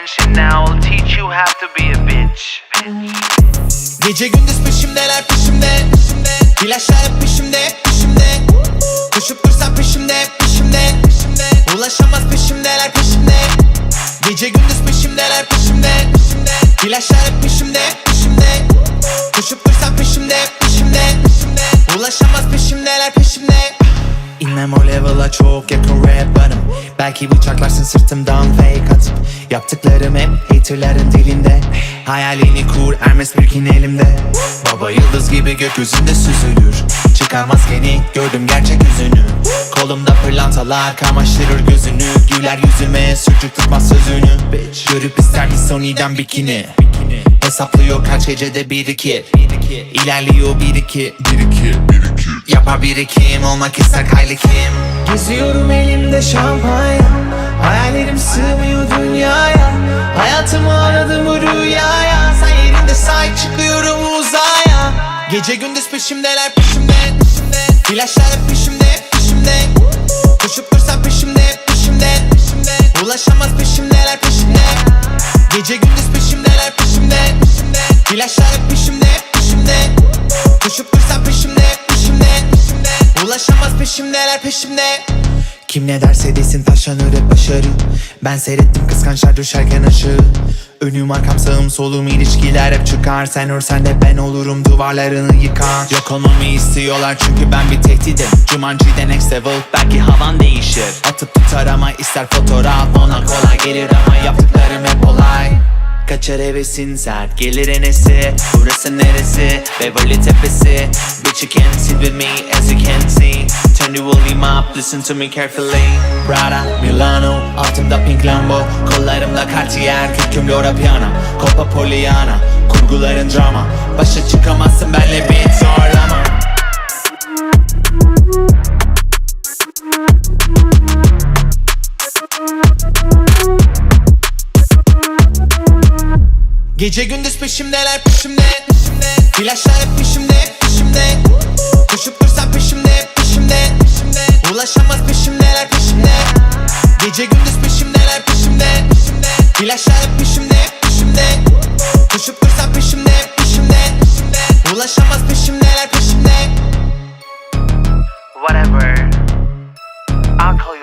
attention now. I'll teach you how to be a bitch. Gece gündüz peşimdeler peşimde. İlaçlar hep peşimde peşimde. Koşup dursan peşimde peşimde. Ulaşamaz peşimdeler peşimde. Gece gündüz peşimdeler peşimde. İlaçlar hep peşimde peşimde. Koşup dursan peşimde peşimde. Ulaşamaz peşimdeler peşimde. İnmem o level'a çok yakın rap varım Belki bıçaklarsın sırtımdan fake atıp Yaptıklarım hep haterların dilinde. Hayalini kur Hermes Birkin elimde. Baba yıldız gibi gökyüzünde süzülür. Çıkar maskeni gördüm gerçek yüzünü. Kolumda pırlantalar kamaştırır gözünü. Güler yüzüme sucuk tutmaz sözünü. Görüp ister mi Sony'den bikini? Hesaplıyor kaç gecede bir iki. İlerliyor bir iki Bir iki Yapar birikim olmak ister Kylie Kim Geziyorum elimde şampanya. Hayallerim sığmıyor dünyaya. Hayatımı aradım bu rüyaya. Sen yerinde sahip çıkıyorum uzaya. Gece gündüz peşimdeler peşimde İlaçlar hep peşimde peşimde. Koşup dursan peşimde peşimde Ulaşamaz peşimdeler peşimde. Gece gündüz peşimdeler peşimde İlaçlar hep peşimde peşimde Ulaşamaz peşimdeler peşimde. Kim ne derse desin taşlanır hep başarı. Ben seyrettim kıskançlar düşerken aşağı Önüm arkam sağım solum ilişkiler hep çıkar. Sen örsen de ben olurum duvarlarını yıkan Yok olmamı istiyorlar çünkü ben bir tehdidim. Jumanji'de next level belki havan değişir. Atıp tutar ama ister fotoğraf ona kolay gelir ama yaptıklarım hep olay. Kaçar hevesin sert gelir enesi. Burası neresi? Beverly Tepesi Can't sit with me as you can see. Turn the volume up listen to me carefully. Prada, Milano Altımda pink Lambo. Kollarımda Cartier Kürküm Laura Piana Copa Poliana Kurguların drama. Başa çıkamazsın benle bir zorlama Gece gündüz peşimdeler peşimde İlaçlar hep peşimde peşimde. Koşup dursan peşimde peşimde. Ulaşamaz peşimdeler peşimde. Gece gündüz peşimdeler peşimde. İlaçlar hep peşimde peşimde. Koşup dursan peşimde peşimde. Ulaşamaz peşimdeler peşimde. Whatever. I'll call you